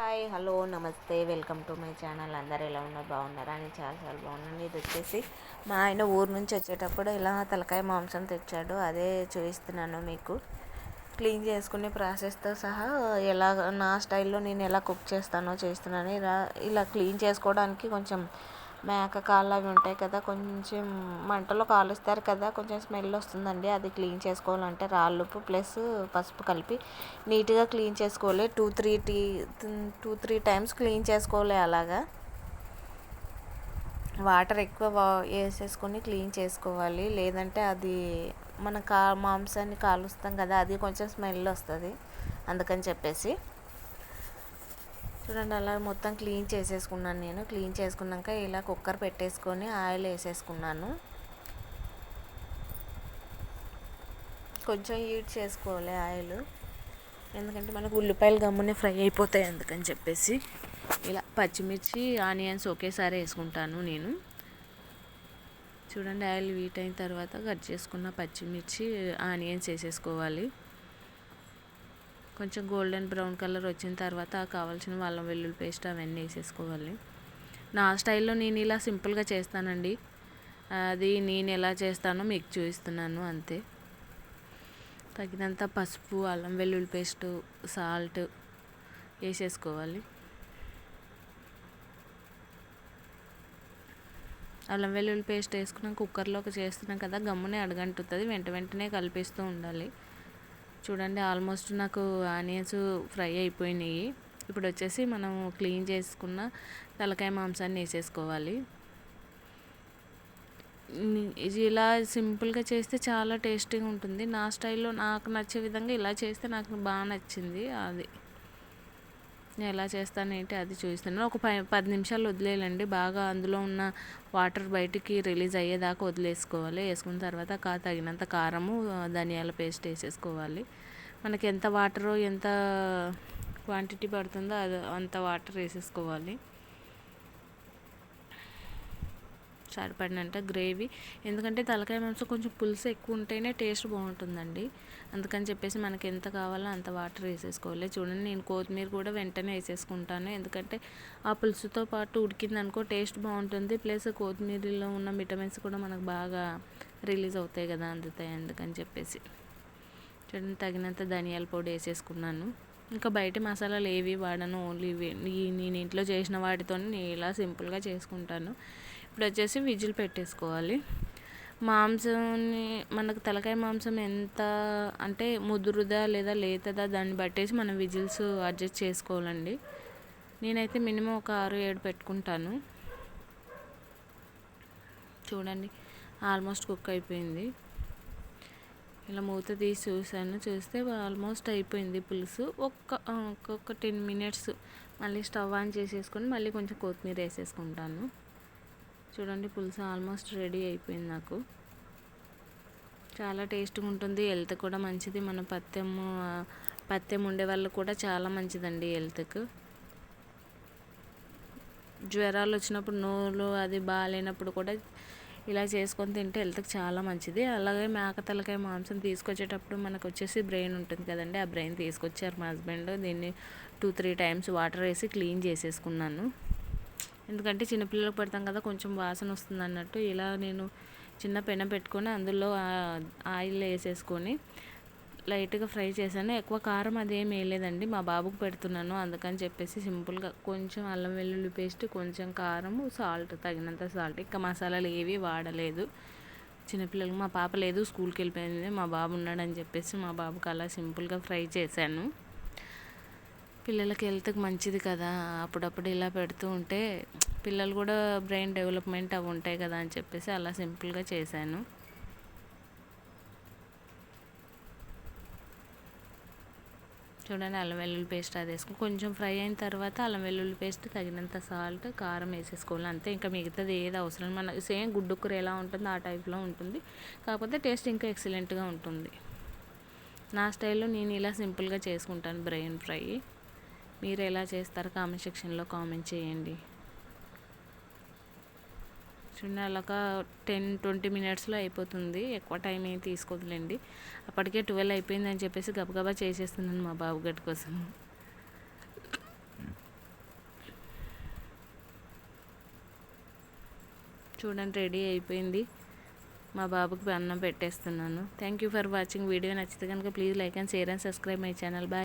Hi hello నమస్తే welcome to my channel. అందరు ఎలా ఉన్నారు? బాగున్నారా? అని చాలా చాలా బాగున్నాను. ఇది వచ్చేసి మా ఆయన ఊరు నుంచి వచ్చేటప్పుడు ఇలా తలకాయ మాంసం తెచ్చాడు. అదే చూపిస్తున్నాను మీకు. క్లీన్ చేసుకునే ప్రాసెస్తో సహా ఎలా నా స్టైల్లో నేను ఎలా కుక్ చేస్తానో చేస్తున్నాను ఇలా ఇలా క్లీన్ చేసుకోవడానికి కొంచెం మేక కాళ్ళు అవి ఉంటాయి కదా కొంచెం మంటలో కాలుస్తారు కదా కొంచెం స్మెల్ వస్తుందండి. అది క్లీన్ చేసుకోవాలంటే రాళ్ళుప్పు ప్లస్ పసుపు కలిపి నీట్గా క్లీన్ చేసుకోవాలి. టూ త్రీ టీ టూ త్రీ టైమ్స్ క్లీన్ చేసుకోవాలి అలాగా. వాటర్ ఎక్కువ వా- వేసేసుకొని క్లీన్ చేసుకోవాలి. లేదంటే అది మన కా మాంసాన్ని కాలుస్తాం కదా అది కొంచెం స్మెల్ వస్తుంది. అందుకని చెప్పేసి. చూడండి అలా మొత్తం క్లీన్ చేసేసుకున్నాను నేను. క్లీన్ చేసుకున్నాక ఇలా కుక్కర్ పెట్టేసుకొని ఆయిల్ వేసేసుకున్నాను. కొంచెం హీట్ చేసుకోవాలి ఆయిల్. ఎందుకంటే మనకు ఉల్లిపాయలు గమ్మునే ఫ్రై అయిపోతాయి అందుకని చెప్పేసి. ఇలా పచ్చిమిర్చి ఆనియన్స్ ఒకేసారి వేసుకుంటాను నేను. చూడండి ఆయిల్ వీట్ అయిన తర్వాత కట్ చేసుకున్న పచ్చిమిర్చి ఆనియన్స్ వేసేసుకోవాలి. కొంచెం గోల్డెన్ బ్రౌన్ కలర్ వచ్చిన తర్వాత కావాల్సిన అల్లం వెల్లుల్లి పేస్ట్ అవన్నీ వేసేసుకోవాలి. నా స్టైల్లో నేను ఇలా సింపుల్గా చేస్తానండి. అది నేను ఎలా చేస్తానో మీకు చూపిస్తున్నాను అంతే. తగినంత పసుపు అల్లం వెల్లుల్లి పేస్ట్ సాల్ట్ వేసేసుకోవాలి. అల్లం వెల్లుల్లి పేస్ట్ వేసుకున్నాం. కుక్కర్లోకి చేస్తున్నాం కదా గమ్మునే అడగంటుతుంది. వెంట వెంటనే కలిపిస్తూ ఉండాలి. చూడండి ఆల్మోస్ట్ నాకు ఆనియన్స్ ఫ్రై అయిపోయినాయి. ఇప్పుడు వచ్చేసి మనం క్లీన్ చేసుకున్న తలకాయ మాంసాన్ని వేసేసుకోవాలి. ఇది ఇలా సింపుల్గా చేస్తే చాలా టేస్టీగా ఉంటుంది. నా స్టైల్లో నాకు నచ్చే విధంగా ఇలా చేస్తే నాకు బాగా నచ్చింది. అది నేను ఎలా చేస్తాను ఏంటి అది చూస్తున్నాను. ఒక పై పది నిమిషాలు వదిలేయాలండి. బాగా అందులో ఉన్న వాటర్ బయటికి రిలీజ్ అయ్యేదాకా వదిలేసుకోవాలి. వేసుకున్న తర్వాత కా తగినంత కారము ధనియాల పేస్ట్ వేసేసుకోవాలి. మనకి ఎంత వాటరో ఎంత క్వాంటిటీ పడుతుందో అది అంత వాటర్ వేసేసుకోవాలి. సరిపడినంత గ్రేవీ. ఎందుకంటే తలకాయ మాంసం కొంచెం పులుసు ఎక్కువ ఉంటేనే టేస్ట్ బాగుంటుందండి. అందుకని చెప్పేసి మనకి ఎంత కావాలో అంత వాటర్ వేసేసుకోవాలి. చూడండి నేను కొత్తిమీర కూడా వెంటనే వేసేసుకుంటాను. ఎందుకంటే ఆ పులుసుతో పాటు ఉడికిందనుకో టేస్ట్ బాగుంటుంది. ప్లస్ కొత్తిమీరలో ఉన్న విటమిన్స్ కూడా మనకు బాగా రిలీజ్ అవుతాయి కదా అందుతాయి అందుకని చెప్పేసి. చూడండి తగినంత ధనియాల పొడి వేసేసుకున్నాను. ఇంకా బయట మసాలాలు ఏవి వాడను ఓన్లీ ఇవి. నేను ఇంట్లో చేసిన వాటితో నేను ఇలా సింపుల్గా చేసుకుంటాను. ఇప్పుడు వచ్చేసి విజిల్ పెట్టేసుకోవాలి. మాంసంని మనకు తలకాయ మాంసం ఎంత అంటే ముదురుదా లేదా లేతదా దాన్ని బట్టేసి మనం విజిల్స్ అడ్జస్ట్ చేసుకోవాలండి. నేనైతే మినిమం ఒక ఆరు ఏడు పెట్టుకుంటాను. చూడండి ఆల్మోస్ట్ కుక్ అయిపోయింది. ఇలా మూత తీసి చూసాను చూస్తే ఆల్మోస్ట్ అయిపోయింది పులుసు. ఒక్క ఒక్కొక్క టెన్ మినిట్స్ మళ్ళీ స్టవ్ ఆన్ చేసేసుకొని మళ్ళీ కొంచెం కొత్తిమీర వేసేసుకుంటాను. చూడండి పులుసు ఆల్మోస్ట్ రెడీ అయిపోయింది నాకు. చాలా టేస్ట్గా ఉంటుంది. హెల్త్ కూడా మంచిది. మన పత్యం ఆ, పత్యం ఉండే వాళ్ళు కూడా చాలా మంచిదండి హెల్త్కు జ్వరాలు వచ్చినప్పుడు నోరు అది బాగాలేనప్పుడు కూడా ఇలా చేసుకొని తింటే హెల్త్కి చాలా మంచిది. అలాగే మేక తలకాయ మాంసం తీసుకొచ్చేటప్పుడు మనకు వచ్చేసి బ్రెయిన్ ఉంటుంది కదండి. ఆ బ్రెయిన్ తీసుకొచ్చారు మా హస్బెండ్ దీన్ని టూ త్రీ టైమ్స్ వాటర్ వేసి క్లీన్ చేసేసుకున్నాను. ఎందుకంటే చిన్నపిల్లలకు పెడతాం కదా కొంచెం వాసన వస్తుంది అన్నట్టు. ఇలా నేను చిన్న పెన పెట్టుకొని అందులో ఆయిల్ వేసేసుకొని లైట్గా ఫ్రై చేశాను. ఎక్కువ కారం అదేం వేయలేదండి మా బాబుకు పెడుతున్నాను. అందుకని చెప్పేసి సింపుల్గా కొంచెం అల్లం వెల్లుల్లి పేస్ట్ కొంచెం కారం సాల్ట్ తగినంత సాల్ట్. ఇంకా మసాలాలు ఏవి వాడలేదు. చిన్నపిల్లలు మా పాప లేదు స్కూల్కి వెళ్ళిపోయింది. మా బాబు ఉన్నాడని చెప్పేసి మా బాబుకి అలా సింపుల్గా ఫ్రై చేశాను. పిల్లలకి హెల్త్కి మంచిది కదా అప్పుడప్పుడు ఇలా పెడుతూ ఉంటే పిల్లలు కూడా బ్రెయిన్ డెవలప్మెంట్ అవి ఉంటాయి కదా అని చెప్పేసి అలా సింపుల్గా చేశాను. చూడండి అల్లం వెల్లుల్లి పేస్ట్ అది వేసుకుని కొంచెం ఫ్రై అయిన తర్వాత అల్లం వెల్లుల్లి పేస్ట్ తగినంత సాల్ట్ కారం వేసేసుకోవాలి. అంతే ఇంకా మిగతాది ఏది అవసరం. మన సేమ్ గుడ్డు కూర ఎలా ఉంటుందో ఆ టైప్లో ఉంటుంది. కాకపోతే టేస్ట్ ఇంకా ఎక్సలెంట్గా ఉంటుంది. నా స్టైల్లో నేను ఇలా సింపుల్గా చేసుకుంటాను బ్రెయిన్ ఫ్రై మీరు ఎలా చేస్తారు కామెంట్ సెక్షన్లో కామెంట్ చేయండి. చూడండి అలాగా టెన్ ట్వంటీ మినిట్స్లో అయిపోతుంది. ఎక్కువ టైం ఏం తీసుకోదులేండి. అప్పటికే ట్వెల్వ్ అయిపోయిందని చెప్పేసి గబగబా చేసేస్తున్నాను మా బాబు బాబుగడ్డ కోసం. చూడండి రెడీ అయిపోయింది. మా బాబుకి అన్నం పెట్టేస్తున్నాను. Thank you for watching. Video నచ్చితే కనుక please like and share and subscribe my channel. Bye.